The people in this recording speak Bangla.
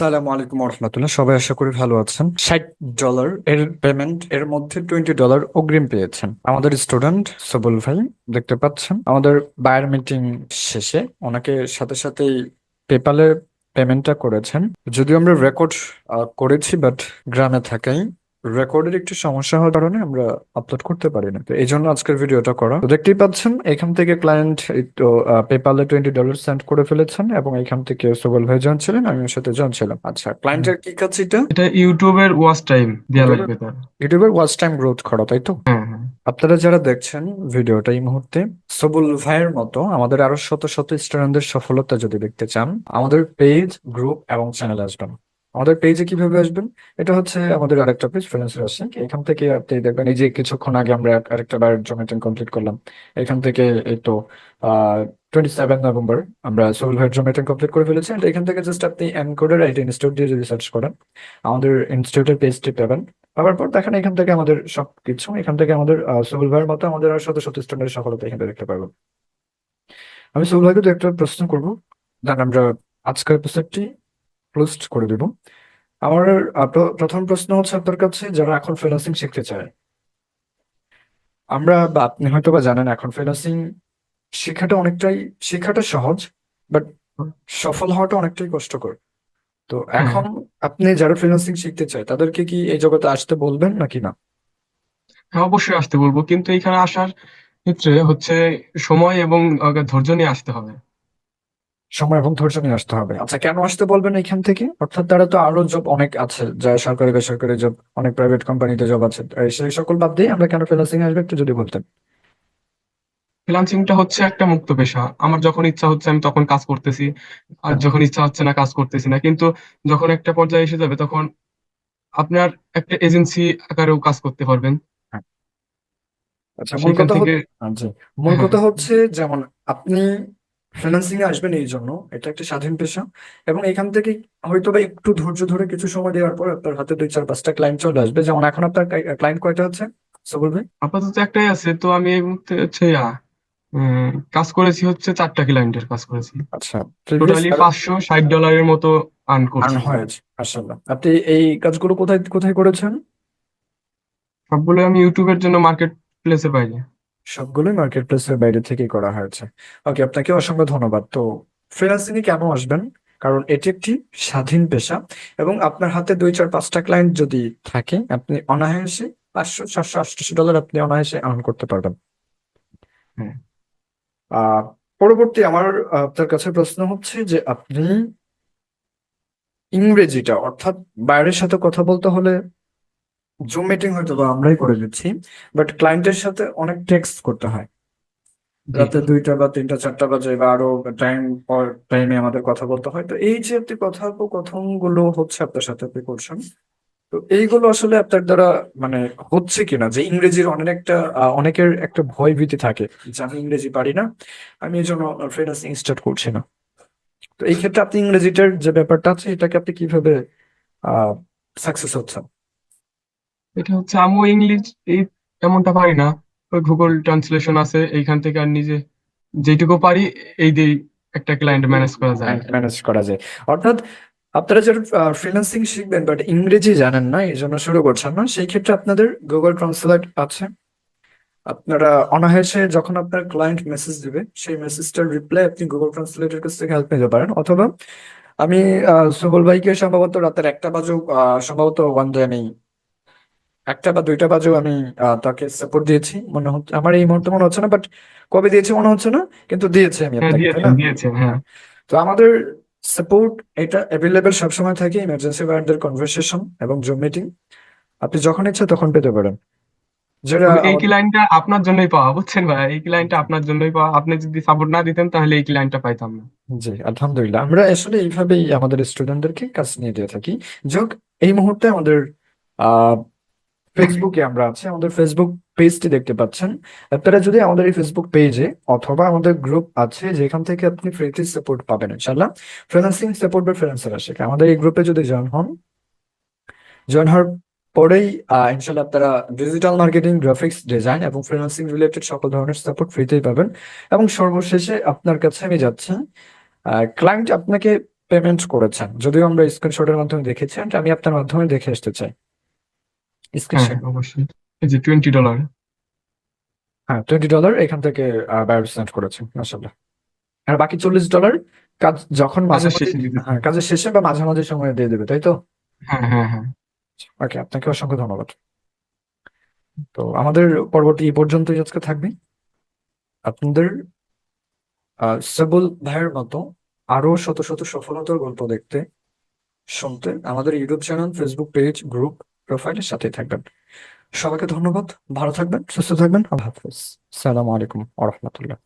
আসসালামু আলাইকুম রহমতুল্লাহ সবাই আশা করি ভালো আছেন। ষাট ডলার এর পেমেন্ট এর মধ্যে টোয়েন্টি ডলার অগ্রিম পেয়েছেন। আমাদের স্টুডেন্ট সবুল ভাই দেখতে পাচ্ছেন। আমাদের বায়ার মিটিং শেষে ওনাকে সাথে সাথেই পেপালে পেমেন্টটা করেছেন। যদিও আমরা রেকর্ড করেছি বাট গ্রামে থাকাই। রেকর্ডের একটু সমস্যা হওয়ার কারণে আমরা আপলোড করতে পারি না। তো এই জন্য আজকের ভিডিওটা করা। তো দেখতেই পাচ্ছেন এখান থেকে ক্লায়েন্ট তো পেপালে টোয়েন্টি ডলার সেন্ড করে ফেলেছেন এবং এখান থেকে সোবেল ভাই জন ছিলেন আমি ওর সাথে জন ছিলাম। আচ্ছা ক্লায়েন্টের কি কাজ এটা? এটা ইউটিউবের ওয়াচ টাইম দেওয়া ইউটিউবের- লাগবে তার। ইউটিউবের ওয়াচ টাইম গ্রোথ করা তাই তো? হ্যাঁ হ্যাঁ। আপনারা যারা দেখছেন ভিডিওটা এই মুহূর্তে সবুল ভাইয়ের মতো আমাদের আরও শত শত স্টুডেন্টদের সফলতা যদি দেখতে চান আমাদের পেজ গ্রুপ এবং চ্যানেল আসবেন আমাদের পেজে কীভাবে আসবেন? এটা হচ্ছে আমাদের আরেকটা পেজ ফ্রিল্যান্সার আসেন এখান থেকে আপনি দেখবেন এই যে কিছুক্ষণ আগে আমরা আরেকটা বার জমিটিং কমপ্লিট করলাম। এখান থেকে এই তো টোয়েন্টি সেভেন নভেম্বর আমরা সবুল ভাইয়ের জমিটিং কমপ্লিট করে ফেলেছি। And এখান থেকে জাস্ট আপনি এনকোডের আইটি ইনস্টিটিউট দিয়ে যদি সার্চ করেন আমাদের ইনস্টিটিউটের পেজটি পাবেন। পাওয়ার পর দেখেন এখান থেকে আমাদের সবকিছু এখান থেকে আমাদের সোহেল ভাইয়ের মতো আমাদের আর শত শত স্টুডেন্টের সফলতা এখান থেকে দেখতে পারব আমি সোহেল ভাইকে একটা প্রশ্ন করব। দেন আমরা আজকের এপিসোডটি ক্লোজ করে দেব। আমার প্রথম প্রশ্ন হচ্ছে আপনার কাছে যারা এখন ফ্রিল্যান্সিং শিখতে চায়। আমরা বা আপনি হয়তো বা জানেন এখন ফ্রিল্যান্সিং শেখাটা অনেকটাই শেখাটা সহজ বাট সফল হওয়াটা অনেকটাই কষ্টকর। তো এখন আপনি যারা ফ্রিল্যান্সিং শিখতে চায় তাদেরকে কি এই জগতে আসতে বলবেন নাকি না? হ্যাঁ অবশ্যই আসতে বলব কিন্তু এখানে আসার ক্ষেত্রে হচ্ছে সময় এবং ধৈর্য নিয়ে আসতে হবে। সময় এবং ধৈর্য নিয়ে আসতে হবে। আচ্ছা কেন আসতে বলবেন এখান থেকে? অর্থাৎ তারা তো আরও জব অনেক আছে যা সরকারি বেসরকারি জব অনেক প্রাইভেট কোম্পানিতে জব আছে। সেই সকল বাদ দিয়ে আমরা কেন ফ্রিল্যান্সিং আসবে একটু যদি বলতেন। ফ্রিল্যান্সিংটা হচ্ছে একটা মুক্ত পেশা। আমার যখন ইচ্ছা হচ্ছে আমি তখন কাজ করতেছি আর যখন ইচ্ছা হচ্ছে না কাজ করতেছি না। কিন্তু যখন একটা পর্যায়ে এসে যাবে তখন আপনার একটা এজেন্সি আকারেও কাজ করতে পারবেন। আচ্ছা মূল কথা হচ্ছে মূল হ্যাঁ। কথা হচ্ছে যেমন আপনি ফ্রিল্যান্সিং এ আসবেন এই জন্য এটা একটা স্বাধীন পেশা। এবং এখান থেকে হয়তো বা একটু ধৈর্য ধরে কিছু সময় দেওয়ার পর আপনার হাতে দুই চার পাঁচটা ক্লায়েন্ট চলে আসবে। যেমন এখন আপনার ক্লায়েন্ট কয়টা আছে? সবুল ভাই? আপাতত একটাই আছে। তো আমি এই মুহূর্তে হচ্ছে কাজ করেছি হচ্ছে চারটা ক্লায়েন্টের কাজ করেছি। আচ্ছা টোটালি পাঁচশো ষাট ডলারের মতো আর্ন আর্ন করছি হয়েছে মাশাআল্লাহ। আপনি এই কাজগুলো কোথায় কোথায় করেছেন? সবগুলো আমি ইউটিউবের জন্য মার্কেট প্লেসে পাইনি সবগুলোই মার্কেট প্লেসের বাইরে থেকেই করা হয়েছে। ওকে আপনাকে অসংখ্য ধন্যবাদ। তো ফ্রিল্যান্সিং এ কেন আসবেন? কারণ এটি একটি স্বাধীন পেশা এবং আপনার হাতে দুই, চার, পাঁচটা ক্লায়েন্ট যদি থাকে, আপনি অনায়াসে পাঁচশো সাতশো আটশো ডলার আপনি অনায়াসে আর্ন করতে পারবেন। আহ, পরবর্তী আমার আপনার কাছে প্রশ্ন হচ্ছে যে আপনি ইংরেজিটা অর্থাৎ বাইরের সাথে কথা বলতে হলে জুম মিটিং হয়তো বা আমরাই করে দিচ্ছি বাট ক্লায়েন্টের সাথে অনেক টেক্সট করতে হয়। রাতে দুইটা বা তিনটা চারটা বাজে বা আরও টাইম পর টাইমে আমাদের কথা বলতে হয়। তো এই যে আপনি কথোপকথনগুলো হচ্ছে আপনার সাথে আপনি করছেন তো এইগুলো আসলে আপনার দ্বারা মানে হচ্ছে কিনা যে ইংরেজির অনেক একটা অনেকের একটা ভয় ভীতি থাকে যে আমি ইংরেজি পারি না আমি এই জন্য ফ্রিল্যান্সিং স্টার্ট করছি না। তো এই ক্ষেত্রে আপনি ইংরেজিটার যে ব্যাপারটা আছে এটাকে আপনি কীভাবে আহ সাকসেস হচ্ছেন? এটা হচ্ছে আমিও ইংলিশ এই এমনটা পারি না। ওই গুগল ট্রান্সলেশন আছে এইখান থেকে আর নিজে যেটুকু পারি এই দিয়ে একটা ক্লায়েন্ট ম্যানেজ করা যায়। ম্যানেজ করা যায়। অর্থাৎ আপনারা যারা ফ্রিল্যান্সিং শিখবেন বাট ইংরেজি জানেন না এই জন্য শুরু করছেন না সেই ক্ষেত্রে আপনাদের গুগল ট্রান্সলেট আছে। আপনারা অনায়াসে যখন আপনার ক্লায়েন্ট মেসেজ দিবে সেই মেসেজটার রিপ্লাই আপনি গুগল ট্রান্সলেটের কাছ থেকে হেল্প নিতে পারেন। অথবা আমি সুবল ভাইকে সম্ভবত রাতের একটা আহ, সম্ভবত ওয়ান ডে আমি একটা বা দুইটা বাজেও আমি তাকে সাপোর্ট দিয়েছি। মনে হচ্ছে আমার এই মুহূর্তে মনে হচ্ছে না বাট কবে দিয়েছি মনে হচ্ছে না কিন্তু দিয়েছি আমি হ্যাঁ আপনাকে তাই না? দিয়েছেন হ্যাঁ। তো আমাদের সাপোর্ট এটা অ্যাভেলেবেল সবসময় থাকে ইমার্জেন্সি ওয়ার্ডের কনভারসেশন এবং জুম মিটিং আপনি যখন ইচ্ছা তখন পেতে পারেন। যেটা এই ক্লায়েন্টটা আপনার জন্যই পাওয়া বুঝছেন ভাই? এই ক্লায়েন্টটা আপনার জন্যই পাওয়া। আপনি যদি সাপোর্ট না দিতেন তাহলে এই ক্লায়েন্টটা পাইতাম না। জি আলহামদুলিল্লাহ। আমরা আসলে এইভাবেই আমাদের স্টুডেন্টদেরকে কাজ নিয়ে দিয়ে থাকি। যোগ এই মুহূর্তে আমাদের আহ ফেসবুকে আমরা আছি, আমাদের ফেসবুক পেজটি দেখতে পাচ্ছেন। আপনারা যদি আমাদের এই ফেসবুক পেজে অথবা আমাদের গ্রুপ আছে, যেখান থেকে আপনি ফ্রিতে সাপোর্ট পাবেন ইনশাল্লাহ ফ্রিল্যান্সিং সাপোর্ট বা ফ্রিল্যান্সার আসে। আমাদের এই গ্রুপে যদি জয়েন হন জয়েন হওয়ার পরেই ইনশাল্লাহ আপনারা ডিজিটাল মার্কেটিং গ্রাফিক্স ডিজাইন এবং ফ্রিল্যান্সিং রিলেটেড সকল ধরনের সাপোর্ট ফ্রিতেই পাবেন। এবং সর্বশেষে আপনার কাছে আমি যাচ্ছি ক্লায়েন্ট আপনাকে পেমেন্ট করেছেন। যদিও আমরা স্ক্রিনশটের মাধ্যমে দেখেছি আমি আপনার মাধ্যমে দেখে আসতে চাই। হ্যাঁ হ্যাঁ, অবশ্যই। এই যে টোয়েন্টি ডলার হ্যাঁ টোয়েন্টি ডলার এখান থেকে বায়ার সেন্ড করেছে মাসাল্লাহ আর বাকি চল্লিশ ডলার কাজ যখন শেষে হ্যাঁ কাজের শেষে বা মাঝামাঝি সময়ে দিয়ে দেবে তাই তো? হ্যাঁ হ্যাঁ হ্যাঁ। ওকে আপনাকে অসংখ্য ধন্যবাদ। তো আমাদের পর্বটি এই পর্যন্তই আজকে থাকবে। আপনাদের আহ, সেবুল ভাইয়ের মতো আরও শত শত সফলতার গল্প দেখতে শুনতে আমাদের YouTube channel Facebook page group প্রোফাইলের সাথে থাকবেন। সবাইকে ধন্যবাদ। ভালো থাকবেন সুস্থ থাকবেন। হাফিজ। সালামু আলাইকুম আ